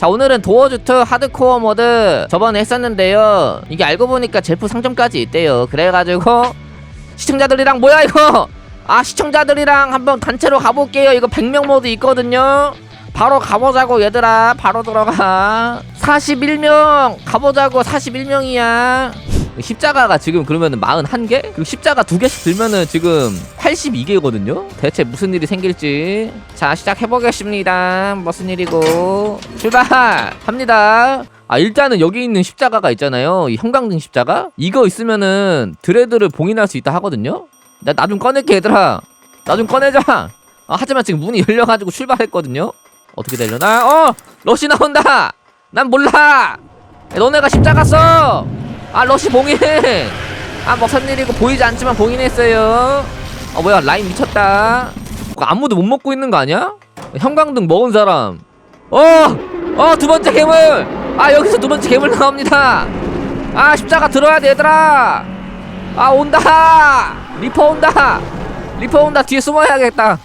자 오늘은 도어주트 하드코어 모드 저번에 했었는데요. 이게 알고 보니까 젤프 상점까지 있대요. 그래가지고 시청자들이랑 뭐야 이거? 아 시청자들이랑 한번 단체로 가볼게요. 이거 100명 모드 있거든요. 바로 가보자고 얘들아. 바로 들어가. 41명! 가보자고 41명이야. 십자가가 지금 그러면은 41개? 그리고 십자가 두 개씩 들면은 지금 82개거든요? 대체 무슨 일이 생길지. 자 시작해보겠습니다. 무슨 일이고. 출발 합니다. 아 일단은 여기 있는 십자가가 있잖아요. 이 형광등 십자가? 이거 있으면은 드레드를 봉인할 수 있다 하거든요? 나 나 좀 꺼낼게 얘들아. 나 좀 꺼내자. 아, 하지만 지금 문이 열려가지고 출발했거든요? 어떻게 되려나? 어! 러시 나온다! 난 몰라! 너네가 십자가 써! 아 러시 봉인! 아 무슨 일이고 보이지 않지만 봉인했어요 어 뭐야 라인 미쳤다. 아무도 못 먹고 있는 거 아니야? 형광등 먹은 사람. 어 어 두 번째 괴물! 아 여기서 두 번째 괴물 나옵니다. 아 십자가 들어야 돼 얘들아. 아 온다! 리퍼 온다! 리퍼 온다. 뒤에 숨어야겠다.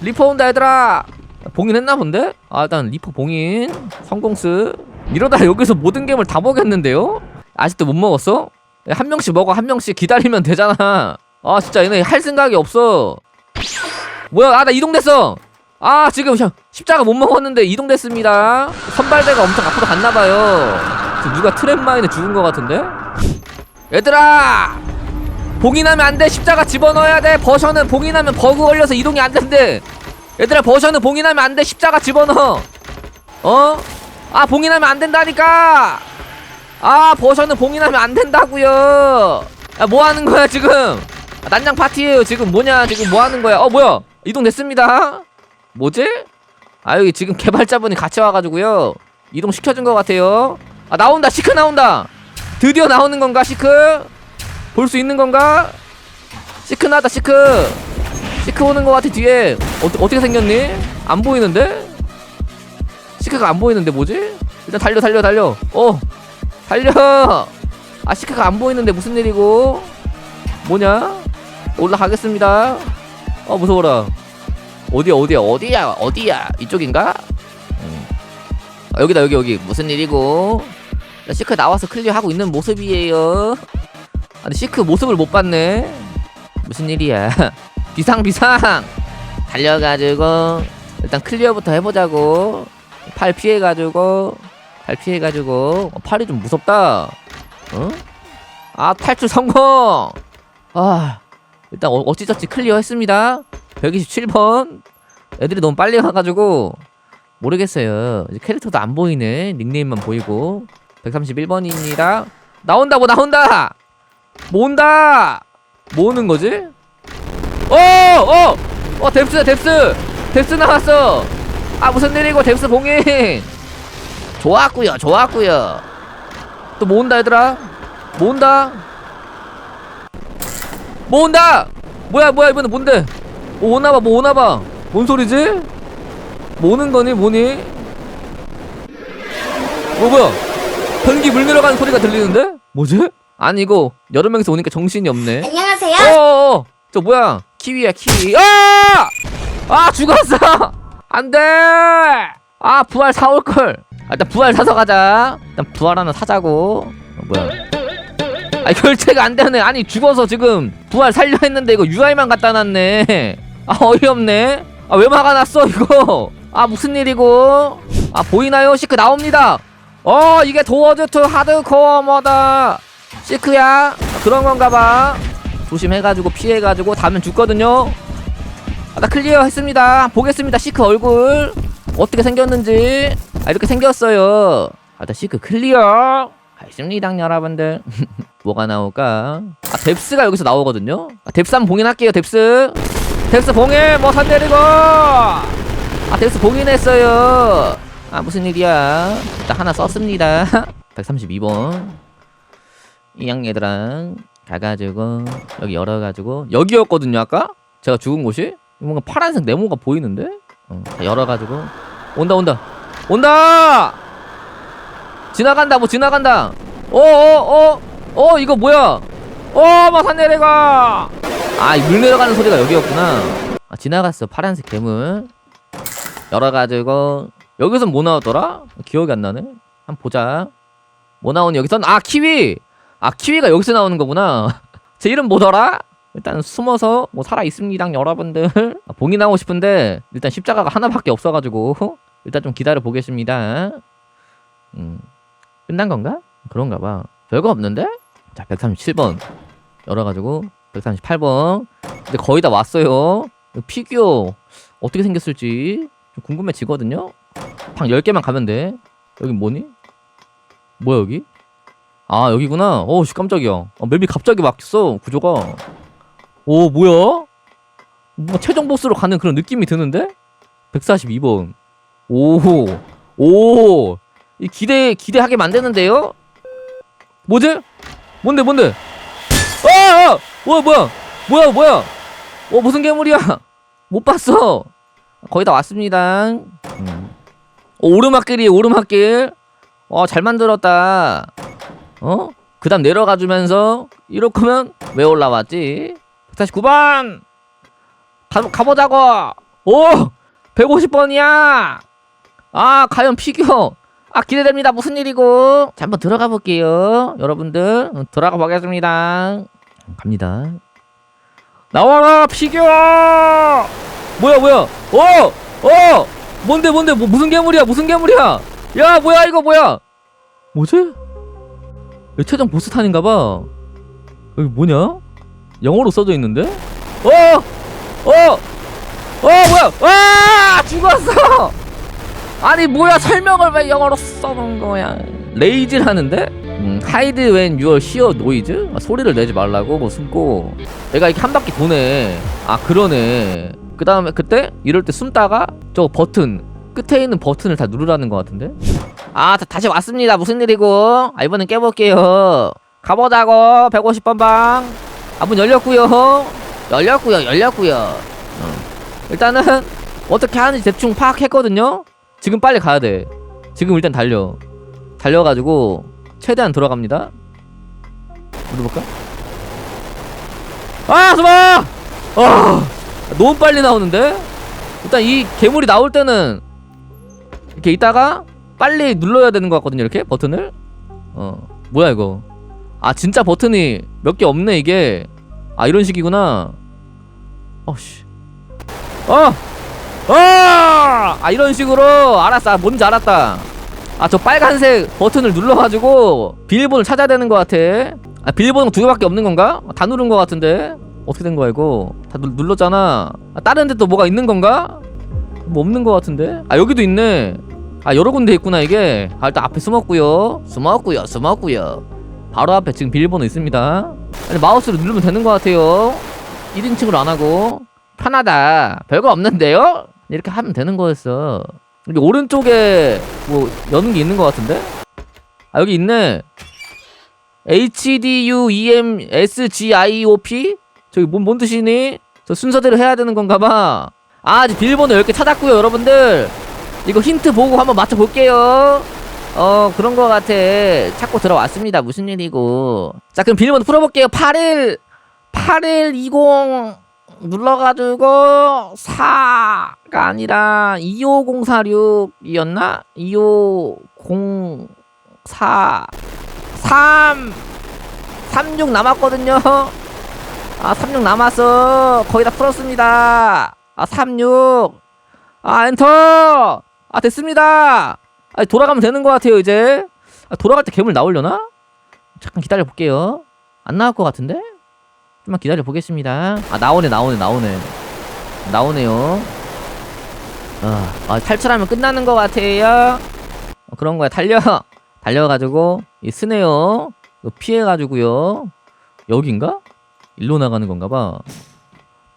리퍼 온다 얘들아. 봉인 했나 본데? 아 일단 리퍼 봉인. 성공스 이러다 여기서 모든 괴물 다 먹였는데요? 아직도 못 먹었어? 야, 한 명씩 먹어. 한 명씩 기다리면 되잖아 아 진짜 얘네 할 생각이 없어. 뭐야 아 나 이동됐어. 아 지금 저- 십자가 못 먹었는데 이동됐습니다. 선발대가 엄청 앞으로 갔나봐요. 누가 트랩 마인에 죽은 것 같은데? 얘들아! 봉인하면 안 돼. 십자가 집어넣어야 돼. 버셔는 봉인하면 버그 걸려서 이동이 안 된대. 얘들아 버셔는 봉인하면 안 돼. 십자가 집어넣어. 어? 아 봉인하면 안 된다니까! 아 버셔는 봉인하면 안 된다고요. 야 뭐하는 거야 지금 아, 난장 파티에요. 지금 뭐냐? 지금 뭐 하는 거야? 어 뭐야? 이동됐습니다. 뭐지? 아 여기 지금 개발자분이 같이 와가지고요. 이동 시켜준 것 같아요. 아 나온다. 시크 나온다. 드디어 나오는 건가 시크? 볼 수 있는 건가? 시크 나다 시크. 시크 오는 것 같아 뒤에. 어, 어떻게 생겼니? 안 보이는데? 시크가 안 보이는데 뭐지? 일단 달려 달려 달려. 어 달려. 아 시크가 안 보이는데 무슨 일이고? 뭐냐 올라가겠습니다. 어 무서워라. 어디야 어디야? 어디야? 어디야? 이쪽인가? 음. 아, 여기다 여기 여기. 무슨 일이고? 나 시크 나와서 클리어하고 있는 모습이에요. 아니 시크 모습을 못 봤네. 무슨 일이야? 비상 비상! 달려가지고 일단 클리어부터 해보자고. 팔 피해가지고 팔 피해가지고. 어, 팔이 좀 무섭다. 어? 아 탈출 성공! 아 일단 어, 어찌저찌 클리어했습니다. 127번. 애들이 너무 빨리 가가지고 모르겠어요. 캐릭터도 안 보이네. 닉네임만 보이고. 131번입니다 나온다 뭐 나온다! 뭐 온다! 뭐 오는 거지? 어! 어! 어 뎁스다 뎁스! 뎁스 나왔어! 아 무슨 일이고 뎁스 봉인! 좋았구요 좋았구요. 또뭐 온다 얘들아? 뭐 온다 뭐 온다! 뭐야 뭐야 이번엔 뭔데? 뭐 오나봐 뭐 오나봐. 뭔 소리지? 뭐 오는 거니 뭐니? 뭐 뭐야? 변기 물 내려가는 소리가 들리는데? 뭐지? 아니 이거 여러 명이서 오니까 정신이 없네. 안녕하세요. 어어어. 저 뭐야? 키위야 키위. 아! 아 죽었어! 안돼! 아 부활 사올걸. 아, 일단 부활 사서 가자. 일단 부활 하나 사자고. 어, 뭐야 아 결제가 안 되네. 아니 죽어서 지금 부활 살려 했는데 이거 UI만 갖다 놨네. 아 어이없네. 아 왜 막아놨어 이거? 아 무슨 일이고? 아 보이나요? 시크 나옵니다. 어 이게 도어즈트 하드코어 모다. 시크야 그런 건가 봐. 조심해가지고 피해가지고 다면 죽거든요. 아, 나 클리어 했습니다. 보겠습니다 시크 얼굴. 어떻게 생겼는지. 아 이렇게 생겼어요. 아나 시크 클리어. 했습니다 여러분들 뭐가 나올까 아 뎁스가 여기서 나오거든요? 아, 뎁스 한번 봉인할게요 뎁스. 뎁스 봉인 뭐선 내리고. 아 뎁스 봉인했어요. 아 무슨 일이야? 일단 하나 썼습니다. 132번. 이양 얘들랑 가가지고 여기 열어가지고. 여기였거든요 아까? 제가 죽은 곳이? 뭔가 파란색 네모가 보이는데? 어, 다 열어가지고. 온다 온다. 온다! 지나간다 뭐 지나간다. 어어어어 어, 이거 뭐야 어막 산 내려가 아 물 내려가는 소리가 여기였구나 아 지나갔어 파란색 괴물 열어가지고 여기선 뭐 나오더라? 기억이 안 나네. 한번 보자. 뭐 나오니 여기선 아 키위. 아 키위가 여기서 나오는 거구나. 제 이름 뭐더라? 일단 숨어서 뭐 살아 있습니다, 여러분들. 아, 봉이 나오고 싶은데 일단 십자가가 하나밖에 없어가지고 일단 좀 기다려 보겠습니다. 음 끝난 건가? 그런가 봐. 별거 없는데? 자 137번 열어가지고 138번. 근데 거의 다 왔어요. 피규어 어떻게 생겼을지 좀 궁금해지거든요. 방 10개만 가면 돼. 여기 뭐니? 뭐야 여기? 아 여기구나. 어우씨 깜짝이야. 아, 맵이 갑자기 바뀌었어 구조가. 오 뭐야? 뭔가 최종 보스로 가는 그런 느낌이 드는데? 142번. 오. 오. 이 기대 기대하게 만드는데요? 뭐지? 뭔데 뭔데? 아! 아! 뭐야 뭐야? 뭐야? 어 무슨 괴물이야? 못 봤어. 거의 다 왔습니다. 음. 오, 오르막길이 오르막길. 와, 잘 만들었다. 어? 그 다음 내려가 주면서, 이럴 거면 왜 올라왔지? 149번! 가, 가보자고! 오! 150번이야! 아, 과연 피규어! 아, 기대됩니다. 무슨 일이고? 자, 한번 들어가 볼게요. 여러분들, 어, 들어가 보겠습니다. 갑니다. 나와라, 피규어! 뭐야, 뭐야? 어! 어! 뭔데 뭔데 뭐 무슨 괴물이야 무슨 괴물이야 야 뭐야 이거 뭐야 뭐지? 최종 보스 탄인가봐 여기 뭐냐? 영어로 써져 있는데? 어! 어! 어 뭐야 아 죽었어 아니 뭐야 설명을 왜 영어로 써놓은 거야. 레이즈라는데? 음, hide when you hear noise? 아, 소리를 내지 말라고? 뭐 숨고. 내가 이렇게 한 바퀴 도네. 아 그러네. 그 다음에 그때? 이럴 때 숨다가 저 버튼 끝에 있는 버튼을 다 누르라는 것 같은데? 아 다, 다시 왔습니다. 무슨 일이고? 아 이번엔 깨볼게요. 가보자고. 150번 방 아 문 열렸구요. 열렸구요 열렸구요. 어. 일단은 어떻게 하는지 대충 파악했거든요 지금 빨리 가야 돼 지금 일단 달려 달려가지고 최대한 들어갑니다 눌러볼까? 아 숨어! 아 너무 빨리 나오는데? 일단 이 괴물이 나올 때는 이렇게 있다가 빨리 눌러야 되는 것 같거든요 이렇게 버튼을 어 뭐야 이거 아 진짜 버튼이 몇 개 없네 이게 아 이런 식이구나 어씨 어! 어! 아 이런 식으로 알았어. 아, 뭔지 알았다. 아 저 빨간색 버튼을 눌러가지고 비밀번호를 찾아야 되는 것 같아. 아 비밀번호 두 개밖에 없는 건가? 아, 다 누른 것 같은데. 어떻게 된 거야 이거? 다 눌, 눌렀잖아. 아, 다른 데 또 뭐가 있는 건가? 뭐 없는 것 같은데? 아 여기도 있네. 아 여러 군데 있구나 이게. 아 일단 앞에 숨었구요. 숨었구요 숨었구요. 바로 앞에 지금 비밀번호 있습니다. 아니 마우스를 누르면 되는 것 같아요. 1인칭으로 안 하고. 편하다. 별거 없는데요? 이렇게 하면 되는 거였어 여기 오른쪽에 뭐 여는 게 있는 것 같은데? 아 여기 있네 HDUEMSGIOP 저기 뭔, 뭔 뜻이니? 저 순서대로 해야 되는 건가 봐. 아, 아직 비밀번호 10개 찾았고요, 여러분들. 이거 힌트 보고 한번 맞춰볼게요. 어, 그런 거 같아. 찾고 들어왔습니다. 무슨 일이고. 자, 그럼 비밀번호 풀어볼게요. 81, 8120 눌러가지고 4가 아니라 25046이었나? 25004 3 36 남았거든요. 아, 36 남았어. 거의 다 풀었습니다. 아, 36. 아, 엔터. 아, 됐습니다. 아, 돌아가면 되는 것 같아요, 이제. 아, 돌아갈 때 괴물 나오려나? 잠깐 기다려 볼게요. 안 나올 것 같은데? 좀만 기다려 보겠습니다. 아, 나오네, 나오네, 나오네. 나오네요. 아, 아 탈출하면 끝나는 것 같아요. 어, 그런 거야. 달려. 달려가지고, 이. 이거 피해가지고요. 여긴가? 일로 나가는 건가 봐.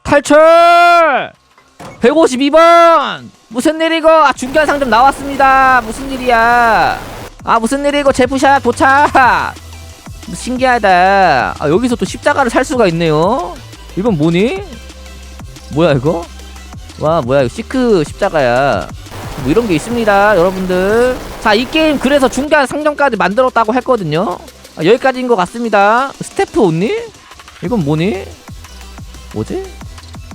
탈출! 152번! 무슨 일이고? 아, 중간 상점 나왔습니다. 무슨 일이야? 아, 무슨 일이고? 제프샷 도착! 신기하다. 아, 여기서 또 십자가를 살 수가 있네요. 이건 뭐니? 뭐야, 이거? 와, 뭐야, 이거 시크 십자가야. 뭐 이런 게 있습니다, 여러분들. 자, 이 게임 그래서 중간 상점까지 만들었다고 했거든요. 아, 여기까지인 것 같습니다. 스태프 온니? 이건 뭐니? 뭐지?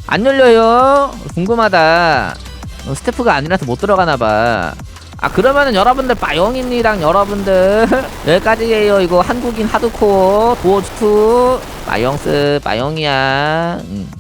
안 열려요. 궁금하다. 어, 스태프가 아니라서 못 들어가나봐. 아 그러면은 여러분들 빠용입니랑 여러분들 여기까지예요. 이거 한국인 하드코어 도어즈2 빠용스 빠용이야. 음.